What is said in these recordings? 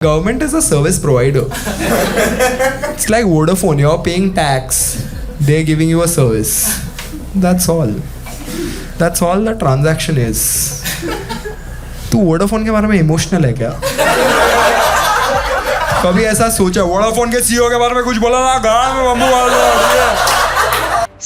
Government is a service provider. it's like Vodafone, you're paying tax, they're giving you a service. That's all. That's all the transaction is. तू Vodafone के बारे में emotional है क्या कभी ऐसा सोचा वोडाफोन के सीईओ के बारे में कुछ बोला ना गाड़ में बम्बू मार दो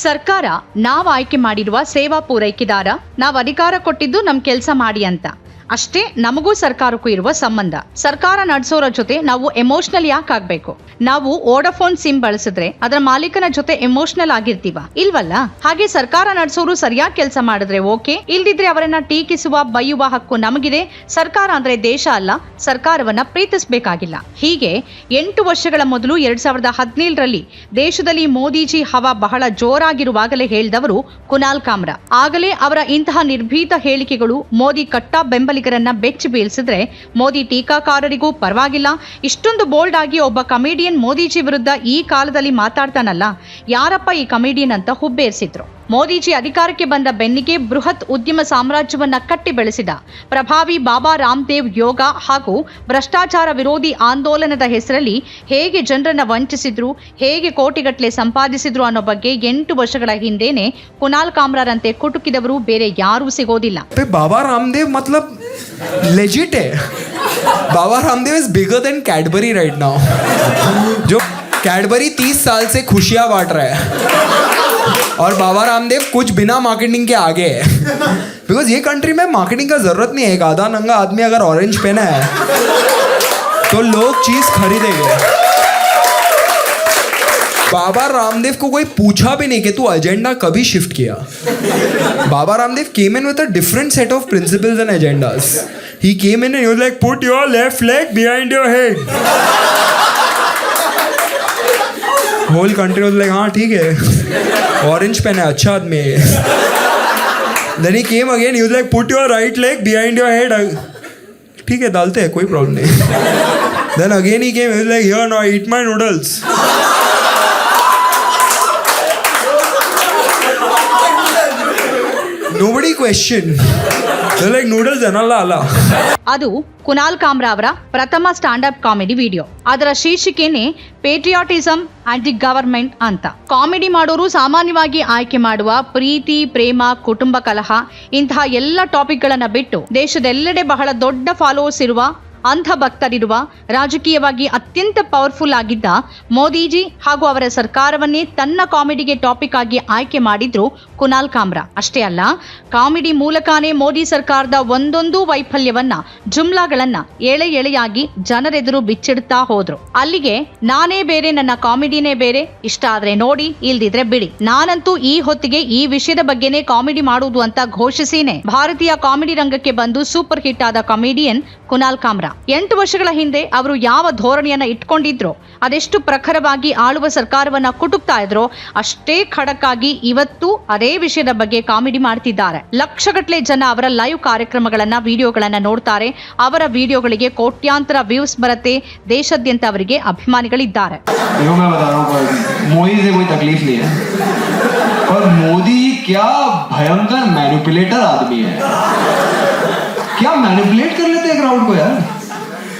ಸರ್ಕಾರ ನಾವು ಆಯ್ಕೆ ಮಾಡಿರುವ ಸೇವಾ ಪೂರೈಕೆದಾರ ನಾವು ಅಧಿಕಾರ ಕೊಟ್ಟಿದ್ದು ನಮ್ ಕೆಲಸ ಮಾಡಿ ಅಂತ ಅಷ್ಟೇ ನಮಗೂ ಸರ್ಕಾರಕ್ಕೂ ಇರುವ ಸಂಬಂಧ. ಸರ್ಕಾರ ನಡೆಸೋರ ಜೊತೆ ನಾವು ಎಮೋಷನಲ್ ಯಾಕೆ ಆಗ್ಬೇಕು? ನಾವು ಓಡಫೋನ್ ಸಿಮ್ ಬಳಸಿದ್ರೆ ಅದರ ಮಾಲೀಕನ ಜೊತೆ ಎಮೋಷನಲ್ ಆಗಿರ್ತೀವ? ಇಲ್ವಲ್ಲ? ಹಾಗೆ ಸರ್ಕಾರ ನಡೆಸೋರು ಸರಿಯಾಗಿ ಕೆಲಸ ಮಾಡಿದ್ರೆ ಓಕೆ, ಇಲ್ದಿದ್ರೆ ಅವರನ್ನ ಟೀಕಿಸುವ ಬೈಯುವ ಹಕ್ಕು ನಮಗಿದೆ. ಸರ್ಕಾರ ಅಂದ್ರೆ ದೇಶ ಅಲ್ಲ, ಸರ್ಕಾರವನ್ನ ಪ್ರೀತಿಸಬೇಕಾಗಿಲ್ಲ. ಹೀಗೆ ಎಂಟು ವರ್ಷಗಳ ಮೊದಲು ಎರಡ್ ಸಾವಿರದ ಹದಿನೇಳರಲ್ಲಿ ದೇಶದಲ್ಲಿ ಮೋದಿಜಿ ಹವಾ ಬಹಳ ಜೋರಾಗಿರುವಾಗಲೇ ಹೇಳಿದವರು ಕುನಾಲ್ ಕಾಮ್ರಾ. ಆಗಲೇ ಅವರ ಇಂತಹ ನಿರ್ಭೀತ ಹೇಳಿಕೆಗಳು ಮೋದಿ ಕಟ್ಟ ಬೆಂಬಲಿಗರನ್ನ ಬೆಚ್ಚಿ ಬೀಳಿಸಿದ್ರೆ ಮೋದಿ ಟೀಕಾಕಾರರಿಗೂ ಪರವಾಗಿಲ್ಲ. ಇಷ್ಟೊಂದು ಬೋಲ್ಡ್ ಆಗಿ ಒಬ್ಬ ಕಮಿಡಿಯನ್ ಮೋದಿಜಿ ವಿರುದ್ಧ ಈ ಕಾಲದಲ್ಲಿ ಮಾತಾಡ್ತಾನಲ್ಲ. ಯಾರಪ್ಪ ಈ ಕಮಿಡಿಯನ್ ಅಂತ ಹುಬ್ಬೇರಿಸಿದ್ರು? ಮೋದಿಜಿ ಅಧಿಕಾರಕ್ಕೆ ಬಂದ ಬೆನ್ನಿಗೆ ಬೃಹತ್ ಉದ್ಯಮ ಸಾಮ್ರಾಜ್ಯವನ್ನ ಕಟ್ಟಿ ಬೆಳೆಸಿದ ಪ್ರಭಾವಿ ಬಾಬಾ ರಾಮದೇವ್ ಯೋಗ ಹಾಗೂ ಭ್ರಷ್ಟಾಚಾರ ವಿರೋಧಿ ಆಂದೋಲನದ ಹೆಸರಲ್ಲಿ ಹೇಗೆ ಜನರನ್ನ ವಂಚಿಸಿದ್ರು ಹೇಗೆ ಕೋಟಿಗಟ್ಟಲೆ ಸಂಪಾದಿಸಿದ್ರು ಅನ್ನೋ ಬಗ್ಗೆ ಎಂಟು ವರ್ಷಗಳ ಹಿಂದೆನೆ ಕುನಾಲ್ ಕಾಮ್ರಾರಂತೆ ಕುಟುಕಿದವರು ಬೇರೆ ಯಾರೂ ಸಿಗೋದಿಲ್ಲ पे बाबा रामदेव मतलब लेजिट है Baba Ramdev is bigger than Cadbury right now जो कैडबरी तीस साल से खुशियां बांट रहा है और बाबा रामदेव कुछ बिना मार्केटिंग के आगे है। बिकॉज़ ये कंट्री में मार्केटिंग का ज़रूरत नहीं है। एक आधा नंगा आदमी अगर ऑरेंज पहना है तो लोग चीज़ खरीदेंगे। बाबा रामदेव को कोई पूछा भी नहीं कि तू एजेंडा कभी शिफ्ट किया। Baba Ramdev came in with a different set of principles and agendas. He came in and he was like, put your left leg behind whole country was like हाँ ठीक है. ऑरेंज पेन है अच्छा आदमी है। Then he came again use like put your right leg behind your head ठीक है, डालते हैं, कोई प्रॉब्लम नहीं। Then again he came use like here no eat my noodles Nobody question They're noodles ಏನಲ್ಲ Allah. ಅದು ಕುನಾಲ್ ಕಾಮ್ರಾ ಅವರ ಪ್ರಥಮ ಸ್ಟ್ಯಾಂಡ್ ಅಪ್ ಕಾಮಿಡಿ ವಿಡಿಯೋ ಅದರ ಶೀರ್ಷಿಕೆನೆ ಪೇಟ್ರಿಯಾಟಿಸಂ ದಿ ಗವರ್ಮೆಂಟ್ ಅಂತ ಕಾಮಿಡಿ ಮಾಡೋರು ಸಾಮಾನ್ಯವಾಗಿ ಆಯ್ಕೆ ಮಾಡುವ ಪ್ರೀತಿ, ಪ್ರೇಮ, ಕುಟುಂಬ ಕಲಹ ಇಂತಹ ಎಲ್ಲ ಟಾಪಿಕ್ಗಳನ್ನ ಬಿಟ್ಟು ದೇಶದೆಲ್ಲೆಡೆ ಬಹಳ ದೊಡ್ಡ ಫಾಲೋವರ್ಸ್ ಇರುವ ಅಂಧ ಭಕ್ತರಿರುವ ರಾಜಕೀಯವಾಗಿ ಅತ್ಯಂತ ಪವರ್ಫುಲ್ ಆಗಿದ್ದ ಮೋದಿಜಿ ಹಾಗೂ ಅವರ ಸರ್ಕಾರವನ್ನೇ ತನ್ನ ಕಾಮಿಡಿಗೆ ಟಾಪಿಕ್ ಆಗಿ ಆಯ್ಕೆ ಮಾಡಿದ್ರು ಕುನಾಲ್ ಕಾಮ್ರಾ. ಅಷ್ಟೇ ಅಲ್ಲ, ಕಾಮಿಡಿ ಮೂಲಕನೇ ಮೋದಿ ಸರ್ಕಾರದ ಒಂದೊಂದು ವೈಫಲ್ಯವನ್ನ, ಜುಮ್ಲಾಗಳನ್ನ ಎಳೆ ಎಳೆಯಾಗಿ ಜನರೆದುರು ಬಿಚ್ಚಿಡ್ತಾ ಹೋದ್ರು. ಅಲ್ಲಿಗೆ ನಾನೇ ಬೇರೆ, ನನ್ನ ಕಾಮಿಡಿನೇ ಬೇರೆ. ಇಷ್ಟ ಆದ್ರೆ ನೋಡಿ, ಇಲ್ದಿದ್ರೆ ಬಿಡಿ. ನಾನಂತೂ ಈ ಹೊತ್ತಿಗೆ ಈ ವಿಷಯದ ಬಗ್ಗೆನೇ ಕಾಮಿಡಿ ಮಾಡುವುದು ಅಂತ ಘೋಷಿಸಿನೇ. ಭಾರತೀಯ ಕಾಮಿಡಿ ರಂಗಕ್ಕೆ ಬಂದು ಸೂಪರ್ ಹಿಟ್ ಆದ ಕಾಮಿಡಿಯನ್ ಕುನಾಲ್ ಕಾಮ್ರಾ. ಎಂಟು ವರ್ಷಗಳ ಹಿಂದೆ ಅವರು ಯಾವ ಧೋರಣೆಯನ್ನ ಇಟ್ಕೊಂಡಿದ್ರೋ ಅದೆಷ್ಟು ಪ್ರಖರವಾಗಿ ಆಳುವ ಸರ್ಕಾರವನ್ನ ಕುಟುಕ್ತಾ ಇದ್ರೋ ಅಷ್ಟೇ ಖಡಕ್ ಆಗಿ ಇವತ್ತು ಅದೇ ವಿಷಯದ ಬಗ್ಗೆ ಕಾಮಿಡಿ ಮಾಡ್ತಿದ್ದಾರೆ ಲಕ್ಷಗಟ್ಟಲೆ ಜನ ಅವರ ಲೈವ್ ಕಾರ್ಯಕ್ರಮಗಳನ್ನ ವಿಡಿಯೋಗಳನ್ನ ನೋಡ್ತಾರೆ ಅವರ ವಿಡಿಯೋಗಳಿಗೆ ಕೋಟ್ಯಾಂತರ ವ್ಯೂಸ್ ಬರುತ್ತೆ ದೇಶಾದ್ಯಂತ ಅವರಿಗೆ ಅಭಿಮಾನಿಗಳಿದ್ದಾರೆ देखो मैं बता रहा हूँ पर मोदी से कोई तकलीफ नहीं है पर मोदी क्या भयंकर मैनिपुलेटर आदमी है क्या मैनिपुलेट कर लेते हैं क्राउड को यार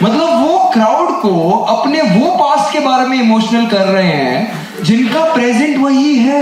मतलब वो क्राउड को अपने वो पास्ट के बारे में इमोशनल कर रहे हैं, जिनका प्रेजेंट वही है।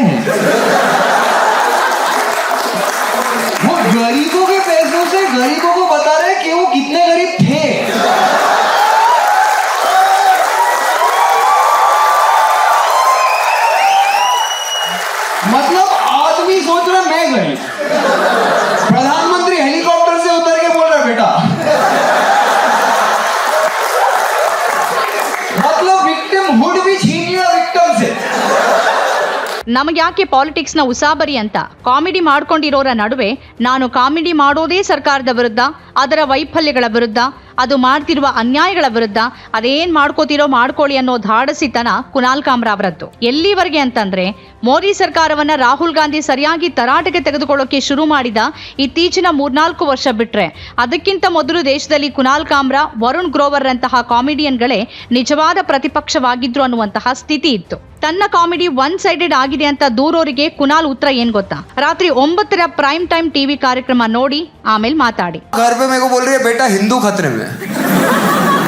ನಮಗ್ಯಾಕೆ ಪಾಲಿಟಿಕ್ಸ್ನ ಉಸಾಬರಿ ಅಂತ? ಕಾಮಿಡಿ ಮಾಡ್ಕೊಂಡಿರೋರ ನಡುವೆ ನಾನು ಕಾಮಿಡಿ ಮಾಡೋದೇ ಸರ್ಕಾರದ ವಿರುದ್ಧ. ಅದರ ವೈಫಲ್ಯಗಳ ವಿರುದ್ಧ, ಅದು ಮಾಡ್ತಿರುವ ಅನ್ಯಾಯಗಳ ವಿರುದ್ಧ, ಅದೇನ್ ಮಾಡ್ಕೋತಿರೋ ಮಾಡ್ಕೊಳ್ಳಿ ಅನ್ನೋ ಧಾಡಸಿತನ ಕುನಾಲ್ ಕಾಮ್ರಾ ಅವರದ್ದು. ಎಲ್ಲಿವರೆಗೆ ಅಂತಂದ್ರೆ, ಮೋದಿ ಸರ್ಕಾರವನ್ನ ರಾಹುಲ್ ಗಾಂಧಿ ಸರಿಯಾಗಿ ತರಾಟೆಗೆ ತೆಗೆದುಕೊಳ್ಳೋಕೆ ಶುರು ಮಾಡಿದ ಇತ್ತೀಚಿನ ಮೂರ್ನಾಲ್ಕು ವರ್ಷ ಬಿಟ್ರೆ, ಅದಕ್ಕಿಂತ ಮೊದಲು ದೇಶದಲ್ಲಿ ಕುನಾಲ್ ಕಾಮ್ರಾ, ವರುಣ್ ಗ್ರೋವರ್ ಅಂತಹ ಕಾಮಿಡಿಯನ್ಗಳೇ ನಿಜವಾದ ಪ್ರತಿಪಕ್ಷವಾಗಿದ್ರು ಅನ್ನುವಂತಹ ಸ್ಥಿತಿ ಇತ್ತು. ತನ್ನ ಕಾಮಿಡಿ ಒನ್ ಸೈಡೆಡ್ ಆಗಿದೆ ಅಂತ ದೂರೋರಿಗೆ ಕುನಾಲ್ ಉತ್ತರ ಏನ್ ಗೊತ್ತಾ? ರಾತ್ರಿ ಒಂಬತ್ತರ ಪ್ರೈಮ್ ಟೈಮ್ ಟಿವಿ ಕಾರ್ಯಕ್ರಮ ನೋಡಿ, ಆಮೇಲೆ ಮಾತಾಡಿ. पे मेरे को बोल रही है, बेटा, हिंदू खतरे में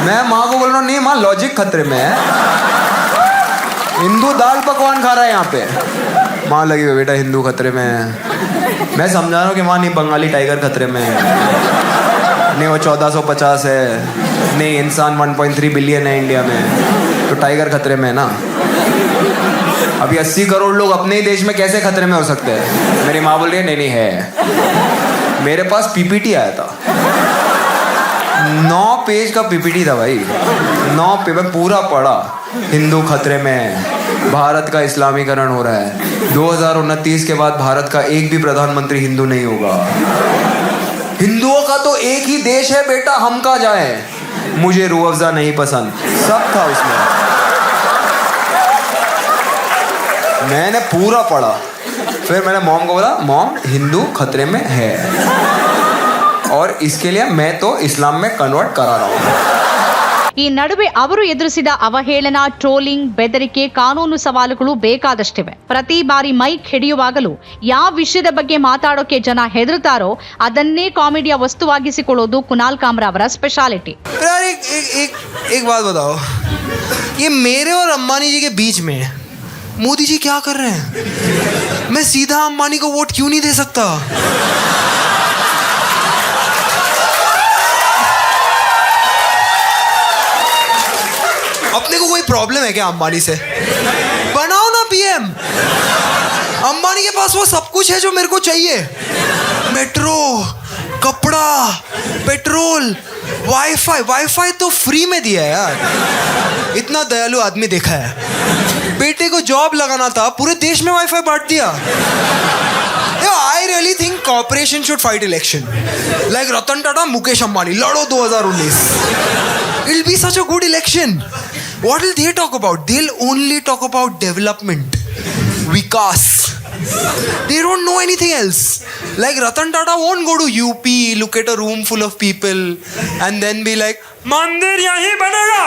मैं माँ को बोल रहा हूँ, नहीं, माँ लॉजिक खतरे में है। हिंदू दाल पकवान खा रहा है यहाँ पे। माँ लगी हुई बेटा, हिंदू खतरे में है। मैं समझा रहा हूँ कि माँ नहीं, बंगाली टाइगर खतरे में है। नहीं, वो चौदह सौ पचास है। नहीं, इंसान 1.3 बिलियन है इंडिया में। तो टाइगर खतरे में है ना? अभी 80 करोड़ लोग अपने ही देश में कैसे खतरे में हो सकते हैं? मेरी माँ बोल रही है, नहीं नहीं, है। मेरे पास पीपीटी आया था। नौ पेज का पीपीटी था भाई। नौ पे मैं पूरा पढ़ा। हिंदू खतरे में भारत का इस्लामीकरण हो रहा है। दो हज़ार उनतीस के बाद भारत का एक भी प्रधानमंत्री हिंदू नहीं होगा। हिंदुओं का तो एक ही देश है, बेटा। हम कहा जाए? मुझे रू अफ़ज़ा नहीं पसंद। सब था उसमें। मैंने पूरा पढ़ा। फिर मैंने मॉम को बोला मॉम हिंदू खतरे में है और इसके लिए मैं तो इस्लाम में कन्वर्ट करा रहा हूँ ಈ ನಡುವೆ ಅವರು ಎದುರಿಸಿದ ಅವಹೇಳನ ಟ್ರೋಲಿಂಗ್ ಬೆದರಿಕೆ ಕಾನೂನು ಸವಾಲುಗಳು ಬೇಕಾದಷ್ಟಿವೆ ಪ್ರತಿ ಬಾರಿ ಮೈಕ್ ಹಿಡಿಯುವಾಗಲೂ ಯಾವ ವಿಷಯದ ಬಗ್ಗೆ ಮಾತಾಡೋಕೆ ಜನ ಹೆದರ್ತಾರೋ ಅದನ್ನೇ ಕಾಮಿಡಿಯ ವಸ್ತುವಾಗಿಸಿಕೊಳ್ಳೋದು ಕುನಾಲ್ ಕಾಮ್ರಾ ಅವರ ಸ್ಪೆಷಾಲಿಟಿ यार एक एक एक एक बात बताओ ये मेरे और अंबानी जी के बीच में है। मोदी जी क्या कर रहे हैं? मैं सीधा अंबानी को वोट क्यों नहीं दे सकता? अपने को कोई प्रॉब्लम है क्या अंबानी से? बनाओ ना पीएम अंबानी के पास वो सब कुछ है जो मेरे को चाहिए। मेट्रो, कपड़ा, पेट्रोल वाईफाई वाईफाई तो फ्री में दिया है यार। इतना दयालु आदमी देखा है। बेटे को जॉब लगाना था, पूरे देश में वाई फाई बांट दिया। I really think corporation should fight election like Ratan Tata Mukesh Ambani लड़ो दो हज़ार उन्नीस। It be such a good election what will they talk about they only talk about development Vikas. They don't know anything else like Ratan Tata own go to UP look at a room full of people and then be like मंदिर यही बनेगा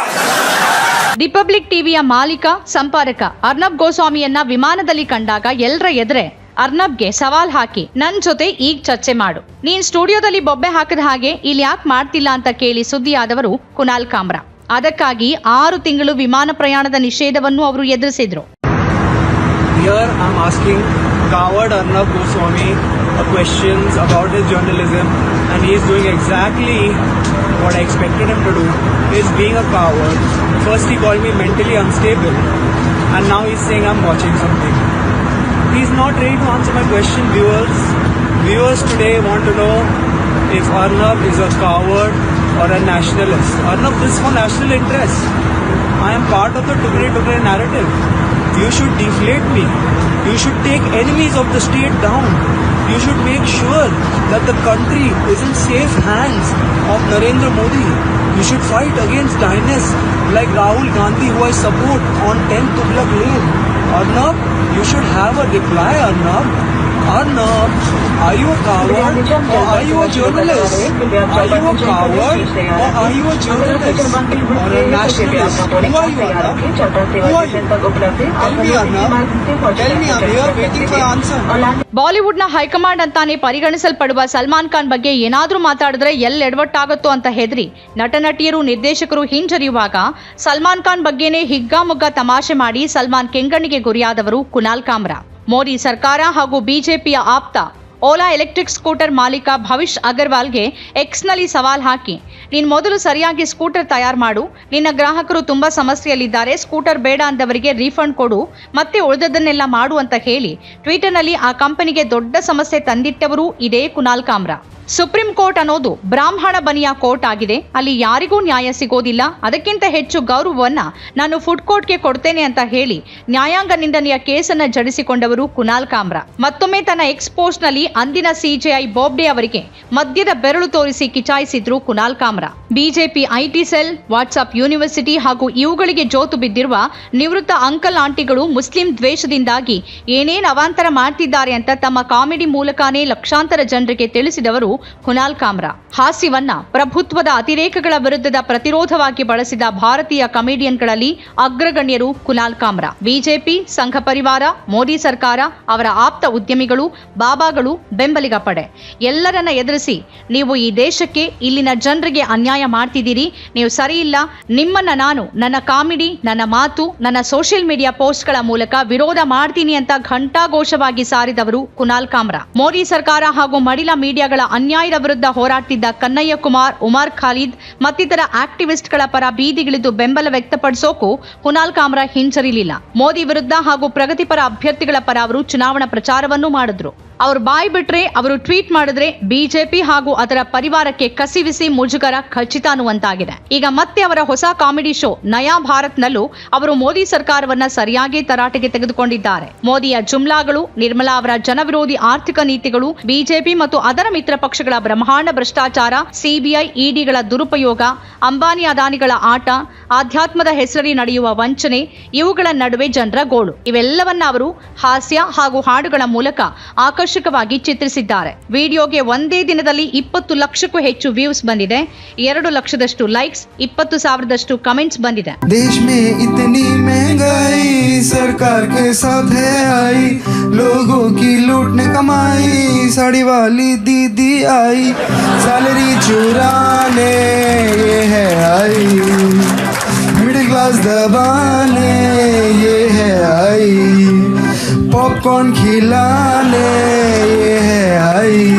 republic ಟಿವಿಯ ಮಾಲೀಕ, ಸಂಪಾದಕ ಅರ್ನಬ್ ಗೋಸ್ವಾಮಿಯನ್ನ ವಿಮಾನದಲ್ಲಿ ಕಂಡಾಗ ಎಲ್ರ ಎದುರೆ ಅರ್ನಬ್ಗೆ ಸವಾಲ್ ಹಾಕಿ, ನನ್ ಜೊತೆ ಈಗ ಚರ್ಚೆ ಮಾಡು. ನೀನ್ ಸ್ಟುಡಿಯೋದಲ್ಲಿ ಬೊಬ್ಬೆ ಹಾಕದ ಹಾಗೆ ಇಲ್ಲಿ ಯಾಕೆ ಮಾಡ್ತಿಲ್ಲ ಅಂತ ಕೇಳಿ ಸುದ್ದಿಯಾದವರು ಕುನಾಲ್ ಕಾಮ್ರಾ. ಅದಕ್ಕಾಗಿ ಆರು ತಿಂಗಳು ವಿಮಾನ ಪ್ರಯಾಣದ ನಿಷೇಧವನ್ನು ಅವರು ಎದುರಿಸಿದ್ರು. About his. First he called me mentally unstable and now he's saying I'm watching something. He's not ready to answer my question viewers. Viewers today want to know if Arnab is a coward or a nationalist. Arnab, this is for national interest. I am part of the Tugre Tugre narrative. You should deflate me. You should take enemies of the state down. You should make sure that the country is in safe hands of Narendra Modi. You should fight against dynasts like Rahul Gandhi who I support on 10th Tughlaq Lane. Arnab, you should have a reply, Arnab. Arnab, are you a coward or are you a journalist? Are you a coward or are you a journalist or a nationalist? Who are you, Anna? Who are you? Tell me, Anna. Tell me, I'm here waiting for answer. ಬಾಲಿವುಡ್ನ high command ಅಂತಾನೆ ಪರಿಗಣಿಸಲ್ಪಡುವ ಸಲ್ಮಾನ್ ಖಾನ್ ಬಗ್ಗೆ ಏನಾದರೂ ಮಾತಾಡಿದ್ರೆ ಎಲ್ಲಿ ಎಡವಟ್ಟಾಗುತ್ತೋ ಅಂತ ಹೆದರಿ ನಟ ನಟಿಯರು ನಿರ್ದೇಶಕರು ಹಿಂಜರಿಯುವಾಗ ಸಲ್ಮಾನ್ ಖಾನ್ ಬಗ್ಗೆನೇ ಹಿಗ್ಗಾಮುಗ್ಗಾ ತಮಾಷೆ ಮಾಡಿ ಸಲ್ಮಾನ್ ಕೆಂಗಣ್ಣಿಗೆ ಗುರಿಯಾದವರು ಕುನಾಲ್ ಕಾಮ್ರಾ ಮೋದಿ ಸರ್ಕಾರ ಹಾಗೂ ಬಿಜೆಪಿಯ ಆಪ್ತ ಓಲಾ ಎಲೆಕ್ಟ್ರಿಕ್ ಸ್ಕೂಟರ್ ಮಾಲೀಕ ಭವಿಷ್ ಅಗರ್ವಾಲ್ಗೆ ಎಕ್ಸ್ನಲ್ಲಿ ಸವಾಲ್ ಹಾಕಿ, ನೀನು ಮೊದಲು ಸರಿಯಾಗಿ ಸ್ಕೂಟರ್ ತಯಾರು ಮಾಡು, ನಿನ್ನ ಗ್ರಾಹಕರು ತುಂಬಾ ಸಮಸ್ಯೆಯಲ್ಲಿದ್ದಾರೆ, ಸ್ಕೂಟರ್ ಬೇಡ ಅಂದವರಿಗೆ ರೀಫಂಡ್ ಕೊಡು, ಮತ್ತೆ ಉಳಿದದನ್ನೆಲ್ಲ ಮಾಡು ಅಂತ ಹೇಳಿ ಟ್ವಿಟರ್ನಲ್ಲಿ ಆ ಕಂಪನಿಗೆ ದೊಡ್ಡ ಸಮಸ್ಯೆ ತಂದಿಟ್ಟವರು ಇದೇ ಕುನಾಲ್ ಕಾಮ್ರಾ. ಸುಪ್ರೀಂ ಕೋರ್ಟ್ ಅನ್ನೋದು ಬ್ರಾಹ್ಮಣ ಬನಿಯ ಕೋರ್ಟ್ ಆಗಿದೆ. ಅಲ್ಲಿ ಯಾರಿಗೂ ನ್ಯಾಯ ಸಿಗೋದಿಲ್ಲ. ಅದಕ್ಕಿಂತ ಹೆಚ್ಚು ಗೌರವವನ್ನ ನಾನು ಫುಡ್ ಕೋರ್ಟ್ಗೆ ಕೊಡ್ತೇನೆ ಅಂತ ಹೇಳಿ ನ್ಯಾಯಾಂಗ ನಿಂದನೆಯ ಕೇಸನ್ನ ಜಡಿಸಿಕೊಂಡವರು ಕುನಾಲ್ ಕಾಮ್ರಾ. ಮತ್ತೊಮ್ಮೆ ತನ್ನ ಎಕ್ಸ್ ಪೋಸ್ಟ್ನಲ್ಲಿ ಅಂದಿನ ಸಿಜೆಐ ಬೋಬ್ಡೆ ಅವರಿಗೆ ಮದ್ಯದ ಬೆರಳು ತೋರಿಸಿ ಕಿಚಾಯಿಸಿದ್ರು Kunal Kamra. BJP IT cell, WhatsApp university ಹಾಗೂ ಇವುಗಳಿಗೆ ಜೋತು ಬಿದ್ದಿರುವ ನಿವೃತ್ತ ಅಂಕಲ್ ಆಂಟಿಗಳು ಮುಸ್ಲಿಂ ದ್ವೇಷದಿಂದಾಗಿ ಏನೇನು ಅವಾಂತರ ಮಾಡ್ತಿದ್ದಾರೆ ಅಂತ ತಮ್ಮ ಕಾಮಿಡಿ ಮೂಲಕನೇ ಲಕ್ಷಾಂತರ ಜನರಿಗೆ ತಿಳಿಸಿದವರು ಹುನಾಲ್ ಕಾಮ್ರಾ. ಹಾಸ್ಯವನ್ನ ಪ್ರಭುತ್ವದ ಅತಿರೇಕಗಳ ವಿರುದ್ಧದ ಪ್ರತಿರೋಧವಾಗಿ ಬಳಸಿದ ಭಾರತೀಯ ಕಮಿಡಿಯನ್ಗಳಲ್ಲಿ ಅಗ್ರಗಣ್ಯರು ಕುನಾಲ್ ಕಾಮ್ರಾ. ಬಿಜೆಪಿ, ಸಂಘ ಪರಿವಾರ, ಮೋದಿ ಸರ್ಕಾರ, ಅವರ ಆಪ್ತ ಉದ್ಯಮಿಗಳು, ಬಾಬಾಗಳು ಬೆಂಬಲಿಗ ಪಡೆ. ಎಲ್ಲರನ್ನ ಎದುರಿಸಿ ನೀವು ಈ ದೇಶಕ್ಕೆ ಇಲ್ಲಿನ ಜನರಿಗೆ ಅನ್ಯಾಯ ಮಾಡ್ತಿದ್ದೀರಿ. ನೀವು ಸರಿ ಇಲ್ಲ, ನಿಮ್ಮನ್ನ ನಾನು, ನನ್ನ ಕಾಮಿಡಿ, ನನ್ನ ಮಾತು, ನನ್ನ ಸೋಷಿಯಲ್ ಮೀಡಿಯಾ ಪೋಸ್ಟ್ಗಳ ಮೂಲಕ ವಿರೋಧ ಮಾಡ್ತೀನಿ ಅಂತ ಘಂಟಾಘೋಷವಾಗಿ ಸಾರಿದವರು ಕುನಾಲ್ ಕಾಮ್ರಾ. ಮೋದಿ ಸರ್ಕಾರ ಹಾಗೂ ಮಡಿಲ ಮೀಡಿಯಾಗಳ ಅನ್ಯಾಯದ ವಿರುದ್ಧ ಹೋರಾಡ್ತಿದ್ದ ಕನ್ನಯ್ಯ ಕುಮಾರ್, ಉಮರ್ ಖಾಲಿದ್ ಮತ್ತಿತರ ಆಕ್ಟಿವಿಸ್ಟ್ಗಳ ಪರ ಬೀದಿಗಿಳಿದು ಬೆಂಬಲ ವ್ಯಕ್ತಪಡಿಸೋಕು ಕುನಾಲ್ ಕಾಮ್ರಾ ಹಿಂಜರಿಲಿಲ್ಲ. ಮೋದಿ ವಿರುದ್ಧ ಹಾಗೂ ಪ್ರಗತಿಪರ ಅಭ್ಯರ್ಥಿಗಳ ಪರ ಅವರು ಚುನಾವಣಾ ಪ್ರಚಾರವನ್ನು ಮಾಡಿದ್ರು. ಅವ್ರು ಬಾಯಿ ಬಿಟ್ರೆ ಅವರು ಟ್ವೀಟ್ ಮಾಡಿದ್ರೆ ಬಿಜೆಪಿ ಹಾಗೂ ಅದರ ಪರಿವಾರಕ್ಕೆ ಕಸಿವಿಸಿ ಮುಜುಗರ ಖಚಿತ ಅನ್ನುವಂತಾಗಿದೆ. ಈಗ ಮತ್ತೆ ಅವರ ಹೊಸ ಕಾಮಿಡಿ ಶೋ ನಯಾ ಭಾರತ್ನಲ್ಲೂ ಅವರು ಮೋದಿ ಸರ್ಕಾರವನ್ನ ಸರಿಯಾಗಿ ತರಾಟೆಗೆ ತೆಗೆದುಕೊಂಡಿದ್ದಾರೆ. ಮೋದಿಯ ಜುಮ್ಲಾಗಳು, ನಿರ್ಮಲಾ ಅವರ ಜನವಿರೋಧಿ ಆರ್ಥಿಕ ನೀತಿಗಳು, ಬಿಜೆಪಿ ಮತ್ತು ಅದರ ಮಿತ್ರ ಪಕ್ಷಗಳ ಬ್ರಹ್ಮಾಂಡ ಭ್ರಷ್ಟಾಚಾರ, ಸಿಬಿಐ, ಇಡಿಗಳ ದುರುಪಯೋಗ ಅಂಬಾನಿ ಅದಾನಿಗಳ ಆಟ, ಆಧ್ಯಾತ್ಮದ ಹೆಸರಿ ನಡೆಯುವ ವಂಚನೆ, ಇವುಗಳ ನಡುವೆ ಜನರ ಗೋಳು. ಇವೆಲ್ಲವನ್ನ ಅವರು ಹಾಸ್ಯ ಹಾಗೂ ಹಾಡುಗಳ ಮೂಲಕ ಆಕರ್ಷಕವಾಗಿ ಚಿತ್ರಿಸಿದ್ದಾರೆ. ವಿಡಿಯೋಗೆ ಒಂದೇ ದಿನದಲ್ಲಿ ಇಪ್ಪತ್ತು ಲಕ್ಷಕ್ಕೂ ಹೆಚ್ಚು ವ್ಯೂಸ್ ಬಂದಿದೆ. ಎರಡು ಲಕ್ಷದಷ್ಟು ಲೈಕ್ಸ್, ಇಪ್ಪತ್ತು ಸಾವಿರದಷ್ಟು ಕಮೆಂಟ್ಸ್ ಬಂದಿದೆ. ಮೇ साड़ी वाली दीदी आई। सैलरी चुराने, ये है आई। मिडिल क्लास दबाने, ये है आई। पॉपकॉर्न खिलाने, ये है आई।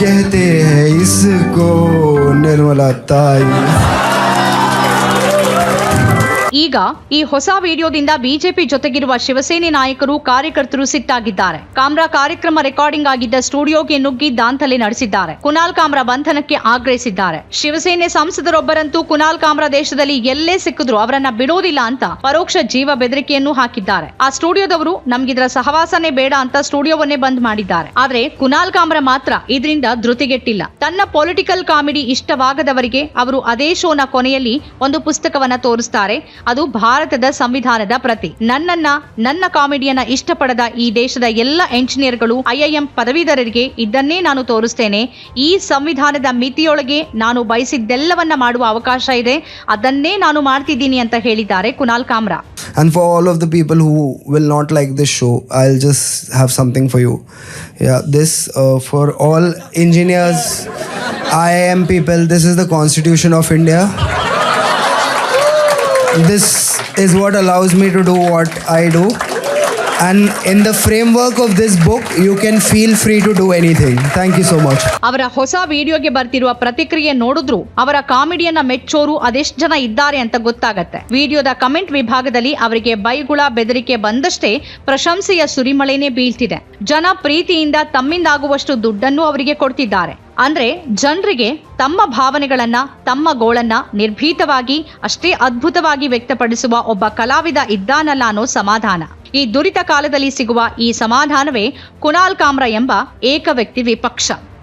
कहते हैं इसको निर्मला ताई। ಈಗ ಈ ಹೊಸ ವಿಡಿಯೋದಿಂದ ಬಿಜೆಪಿ ಜೊತೆಗಿರುವ ಶಿವಸೇನೆ ನಾಯಕರು ಕಾರ್ಯಕರ್ತರು ಸಿಟ್ಟಾಗಿದ್ದಾರೆ. ಕಾಮ್ರಾ ಕಾರ್ಯಕ್ರಮ ರೆಕಾರ್ಡಿಂಗ್ ಆಗಿದ್ದ ಸ್ಟುಡಿಯೋಗೆ ನುಗ್ಗಿ ದಾಂಧಲೆ ನಡೆಸಿದ್ದಾರೆ. ಕುನಾಲ್ ಕಾಮ್ರಾ ಬಂಧನಕ್ಕೆ ಆಗ್ರಹಿಸಿದ್ದಾರೆ. ಶಿವಸೇನೆ ಸಂಸದರೊಬ್ಬರಂತೂ ಕುನಾಲ್ ಕಾಮ್ರಾ ದೇಶದಲ್ಲಿ ಎಲ್ಲೇ ಸಿಕ್ಕಿದ್ರು ಅವರನ್ನ ಬಿಡೋದಿಲ್ಲ ಅಂತ ಪರೋಕ್ಷ ಜೀವ ಬೆದರಿಕೆಯನ್ನು ಹಾಕಿದ್ದಾರೆ. ಆ ಸ್ಟುಡಿಯೋದವರು ನಮ್ಗಿದ್ರ ಸಹವಾಸನೆ ಬೇಡ ಅಂತ ಸ್ಟುಡಿಯೋವನ್ನೇ ಬಂದ್ ಮಾಡಿದ್ದಾರೆ. ಆದ್ರೆ ಕುನಾಲ್ ಕಾಮ್ರಾ ಮಾತ್ರ ಇದರಿಂದ ಧೃತಿಗೆಟ್ಟಿಲ್ಲ. ತನ್ನ ಪೊಲಿಟಿಕಲ್ ಕಾಮಿಡಿ ಇಷ್ಟವಾಗದವರಿಗೆ ಅವರು ಅದೇ ಶೋನ ಕೊನೆಯಲ್ಲಿ ಒಂದು ಪುಸ್ತಕವನ್ನ ತೋರಿಸ್ತಾರೆ. ಅದು ಭಾರತದ ಸಂವಿಧಾನದ ಪ್ರತಿ ನನ್ನನ್ನ ನನ್ನ ಕಾಮಿಡಿಯನ್ನ ಇಷ್ಟಪಡದ ಈ ದೇಶದ ಎಲ್ಲ ಎಂಜಿನಿಯರ್ಗಳು ಐಐಎಂ ಪದವೀಧರರಿಗೆ ಇದನ್ನೇ ನಾನು ತೋರಿಸ್ತೇನೆ ಈ ಸಂವಿಧಾನದ ಮಿತಿಯೊಳಗೆ ನಾನು ಬಯಸಿದ್ದೆಲ್ಲವನ್ನ ಮಾಡುವ ಅವಕಾಶ ಇದೆ ಅದನ್ನೇ ನಾನು ಮಾಡ್ತಿದ್ದೀನಿ ಅಂತ ಹೇಳಿದ್ದಾರೆ Kunal camera And for all of the people who will not like this show, I'll just have something for you. Yeah, this uh, for all engineers, IIM people, this is the Constitution of India. This is what allows me to do what I do. And in the framework of this book, you can feel free to do anything. Thank you so much. ಅವರ ಹೊಸ ವಿಡಿಯೋಗೆ ಬರ್ತಿರುವ ಪ್ರತಿಕ್ರಿಯೆ ನೋಡಿದ್ರು ಅವರ ಕಾಮಿಡಿಯನ್ನ ಮೆಚ್ಚೋರು ಅದೆಷ್ಟು ಜನ ಇದ್ದಾರೆ ಅಂತ ಗೊತ್ತಾಗತ್ತೆ ವಿಡಿಯೋದ ಕಮೆಂಟ್ ವಿಭಾಗದಲ್ಲಿ ಅವರಿಗೆ ಬೈಗುಳ ಬೆದರಿಕೆ ಬಂದಷ್ಟೇ ಪ್ರಶಂಸೆಯ ಸುರಿಮಳೆನೇ ಬೀಳ್ತಿದೆ ಜನ ಪ್ರೀತಿಯಿಂದ ತಮ್ಮಿಂದಾಗುವಷ್ಟು ದುಡ್ಡನ್ನು ಅವರಿಗೆ ಕೊಡ್ತಿದ್ದಾರೆ ಅಂದ್ರೆ ಜನರಿಗೆ ತಮ್ಮ ಭಾವನೆಗಳನ್ನ, ತಮ್ಮ ಗೋಳನ್ನ ನಿರ್ಭೀತವಾಗಿ, ಅಷ್ಟೇ ಅದ್ಭುತವಾಗಿ ವ್ಯಕ್ತಪಡಿಸುವ ಒಬ್ಬ ಕಲಾವಿದ ಇದ್ದಾನಲ್ಲ ಅನ್ನೋ ಸಮಾಧಾನ. ಈ ದುರಿತ ಕಾಲದಲ್ಲಿ ಸಿಗುವ ಈ ಸಮಾಧಾನವೇ ಕುನಾಲ್ ಕಾಮ್ರಾ ಎಂಬ ಏಕ ವ್ಯಕ್ತಿ ವಿಪಕ್ಷ.